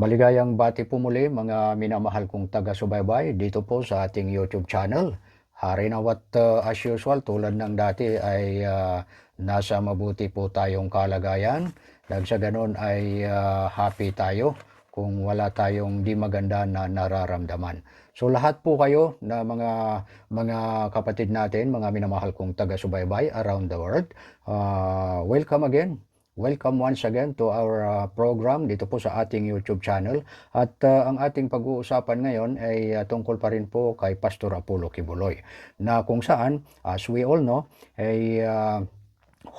Maligayang bati po muli mga minamahal kong taga-subaybay dito po sa ating YouTube channel. Hari nawat uh, as usual tulad ng dati ay uh, nasa mabuti po tayong kalagayan. Dahil sa ganun ay uh, happy tayo kung wala tayong di maganda na nararamdaman. So lahat po kayo na mga mga kapatid natin, mga minamahal kong taga-subaybay around the world, uh, welcome again Welcome once again to our uh, program dito po sa ating YouTube channel. At uh, ang ating pag-uusapan ngayon ay uh, tungkol pa rin po kay Pastor Apollo Kibuloy na kung saan, as we all know, ay uh,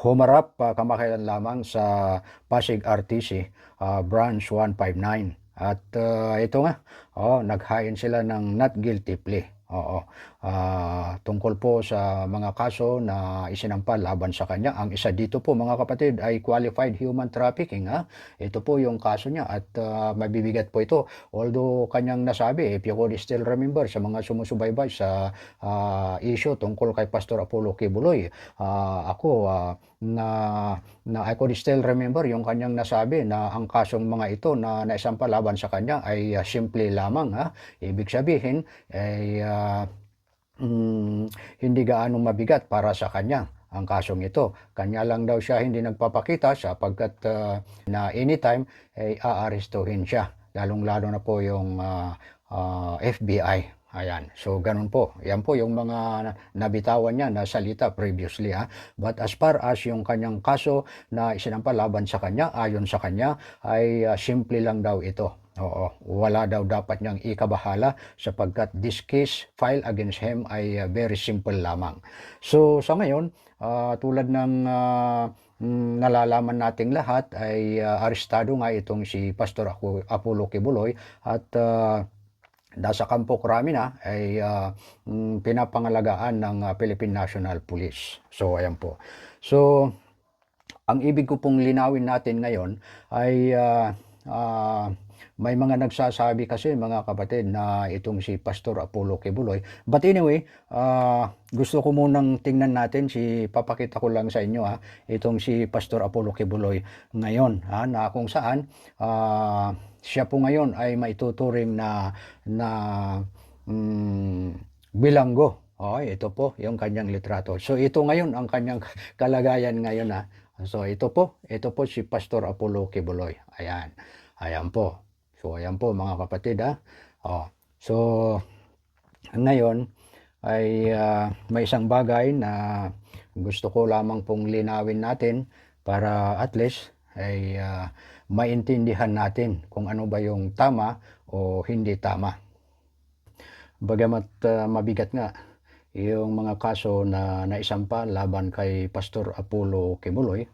humarap uh, kamakailan lamang sa Pasig RTC uh, branch 159. At uh, ito nga, oh, naghain sila ng not guilty plea. Oo. Ah, tungkol po sa mga kaso na isinampal laban sa kanya. Ang isa dito po mga kapatid ay qualified human trafficking. Ha? Ito po yung kaso niya at ah, mabibigat po ito. Although kanyang nasabi, if you could still remember sa mga sumusubaybay sa ah, issue tungkol kay Pastor Apollo Kibuloy, ah, ako ah, na, na I could still remember yung kanyang nasabi na ang kasong mga ito na naisampal laban sa kanya ay ah, simple lamang. Ha? Ibig sabihin ay ah, mm, hindi gaano mabigat para sa kanya ang kasong ito. Kanya lang daw siya hindi nagpapakita sapagkat ah, na anytime ay aarestuhin siya. Lalong-lalo na po yung ah, ah, FBI. Ayan. So, ganun po. Yan po yung mga na- nabitawan niya na salita previously. Ha? But as far as yung kanyang kaso na isinampal laban sa kanya, ayon sa kanya, ay ah, simple lang daw ito. Oo, wala daw dapat niyang ikabahala sapagkat this case file against him ay uh, very simple lamang. So sa ngayon, ah, tulad ng ah, mm, nalalaman nating lahat ay ah, arestado nga itong si Pastor Apo- Apollo Kibuloy at ah, nasa Kampo Krami na ay ah, mm, pinapangalagaan ng ah, Philippine National Police. So ayan po. So ang ibig ko pong linawin natin ngayon ay ah, ah, may mga nagsasabi kasi mga kapatid na itong si Pastor Apollo Kibuloy. But anyway, ah, gusto ko munang tingnan natin si papakita ko lang sa inyo ha, itong si Pastor Apollo Kibuloy ngayon ha, na kung saan ah, siya po ngayon ay maituturing na na mm, bilanggo. Okay, ito po yung kanyang litrato. So ito ngayon ang kanyang kalagayan ngayon ha. So ito po, ito po si Pastor Apollo Kibuloy. Ayan. Ayan po. So ayan po mga kapatid ha. Oh. So ngayon ay ah, may isang bagay na gusto ko lamang pong linawin natin para at least ay ah, maintindihan natin kung ano ba yung tama o hindi tama. Bagamat ah, mabigat nga yung mga kaso na naisampa laban kay Pastor Apollo Kibuloy,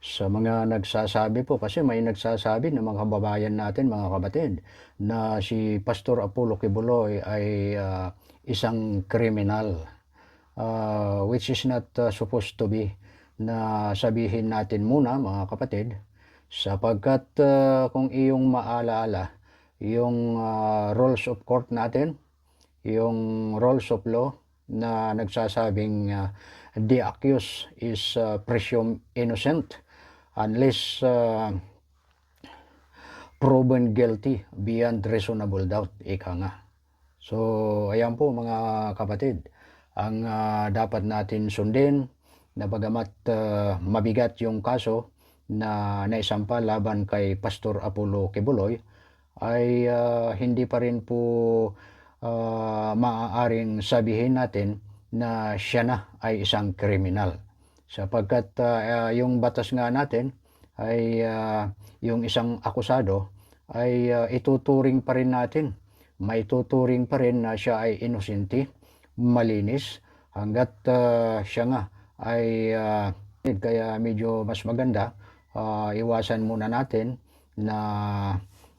sa mga nagsasabi po, kasi may nagsasabi ng mga kababayan natin, mga kapatid, na si Pastor Apollo Kibuloy ay ah, isang kriminal, ah, which is not ah, supposed to be, na sabihin natin muna, mga kapatid, sapagkat ah, kung iyong maalaala, yung ah, rules of court natin, yung rules of law na nagsasabing ah, the accused is ah, presumed innocent unless ah, proven guilty beyond reasonable doubt, ika nga. So, ayan po mga kapatid, ang ah, dapat natin sundin na bagamat ah, mabigat yung kaso na naisampa laban kay Pastor Apollo Kibuloy, ay ah, hindi pa rin po ah, maaaring sabihin natin na siya na ay isang kriminal. Sapagkat ah, ah, yung batas nga natin ay ah, yung isang akusado ay ah, ituturing pa rin natin. May tuturing pa rin na siya ay inosente, malinis, hanggat ah, siya nga ay ah, kaya medyo mas maganda ah, iwasan muna natin na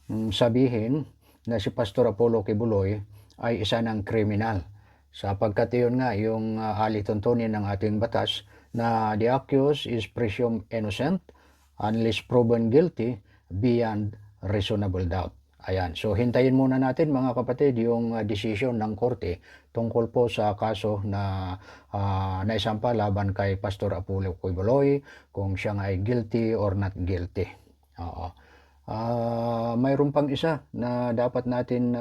mm, sabihin na si Pastor Apollo Kibuloy ay isa ng kriminal. Sapagkat yun nga yung uh, alituntunin ng ating batas na the accused is presumed innocent unless proven guilty beyond reasonable doubt. Ayan. So hintayin muna natin mga kapatid yung uh, decision ng korte tungkol po sa kaso na uh, naisampa laban kay Pastor Apollo Kibuloy kung siya ay guilty or not guilty. Oo. Ah, mayroon pang isa na dapat natin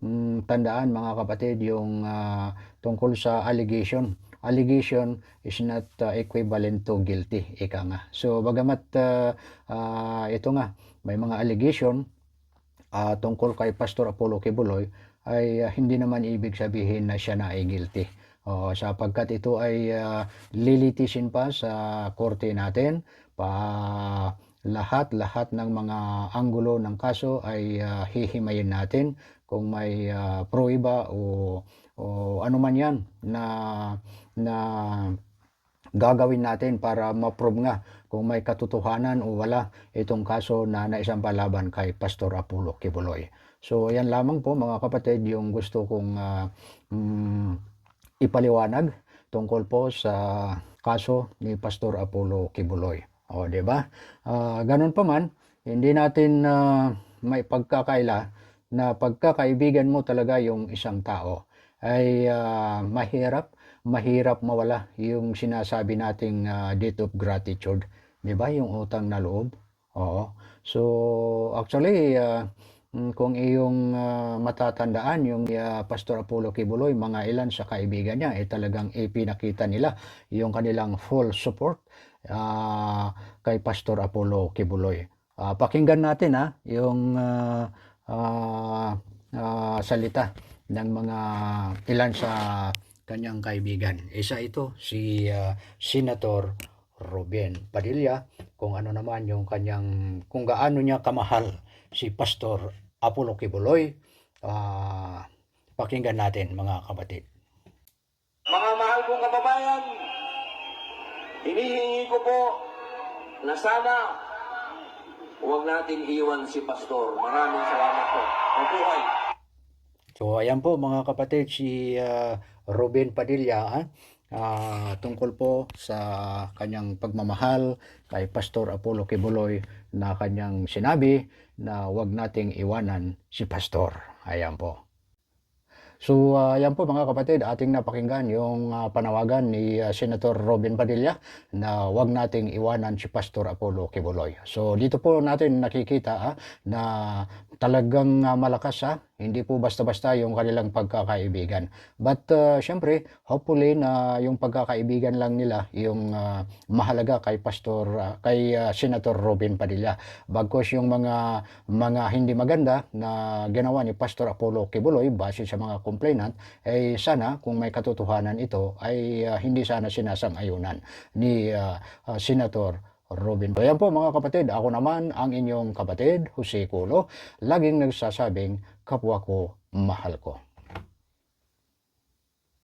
mm, tandaan mga kapatid yung ah, tungkol sa allegation. Allegation is not ah, equivalent to guilty, ika nga. So bagamat ah, ah, ito nga, may mga allegation ah, tungkol kay Pastor Apollo Kibuloy ay ah, hindi naman ibig sabihin na siya na ay guilty. O, sapagkat ito ay ah, lilitisin pa sa korte natin pa lahat-lahat ng mga anggulo ng kaso ay ah, hihimayin natin kung may ah, pruweba o o ano man 'yan na na gagawin natin para ma-prove nga kung may katotohanan o wala itong kaso na naisampalaban kay Pastor Apollo Kibuloy. So yan lamang po mga kapatid yung gusto kong ah, mm, ipaliwanag tungkol po sa kaso ni Pastor Apollo Kibuloy. O, di ba? Ah, ganun pa man, hindi natin ah, may pagkakaila na pagkakaibigan mo talaga yung isang tao ay ah, mahirap, mahirap mawala yung sinasabi nating ah, debt of gratitude. Di ba? Yung utang na loob. Oo. So, actually, Mm, Kung iyong ah, matatandaan, yung ah, Pastor Apollo Kibuloy, mga ilan sa kaibigan niya, eh talagang ipinakita nila yung kanilang full support ah, kay Pastor Apollo Kibuloy. Ah, pakinggan natin ha, yung ah, ah, ah, salita ng mga ilan sa kanyang kaibigan. Isa ito, si ah, Senator Ruben Padilla, kung ano naman yung kanyang, kung gaano niya kamahal si Pastor Apollo Kibuloy. Ah, pakinggan natin mga kapatid. Mga mahal kong kababayan, hinihingi ko po na sana huwag natin iwan si Pastor. Maraming salamat po. Mabuhay! So ayan po mga kapatid si ah, Ruben Padilla ah, ah, tungkol po sa kanyang pagmamahal kay Pastor Apollo Kibuloy na kanyang sinabi na wag nating iwanan si Pastor. Ayan po. So, ah, yan po mga kapatid, ating napakinggan yung ah, panawagan ni ah, Senator Robin Padilla na wag nating iwanan si Pastor Apollo Kibuloy. So, dito po natin nakikita ah, na talagang ah, malakas ha, hindi po basta-basta yung kanilang pagkakaibigan. But ah, syempre, hopefully na yung pagkakaibigan lang nila yung ah, mahalaga kay Pastor ah, kay ah, Senator Robin Padilla. Bagkos yung mga mga hindi maganda na ginawa ni Pastor Apollo Kibuloy base sa mga complainant ay sana kung may katotohanan ito ay ah, hindi sana sinasang-ayunan ni ah, ah, Senator Robin. So yan po mga kapatid, ako naman ang inyong kapatid, Jose Culo, laging nagsasabing kapwa ko, mahal ko.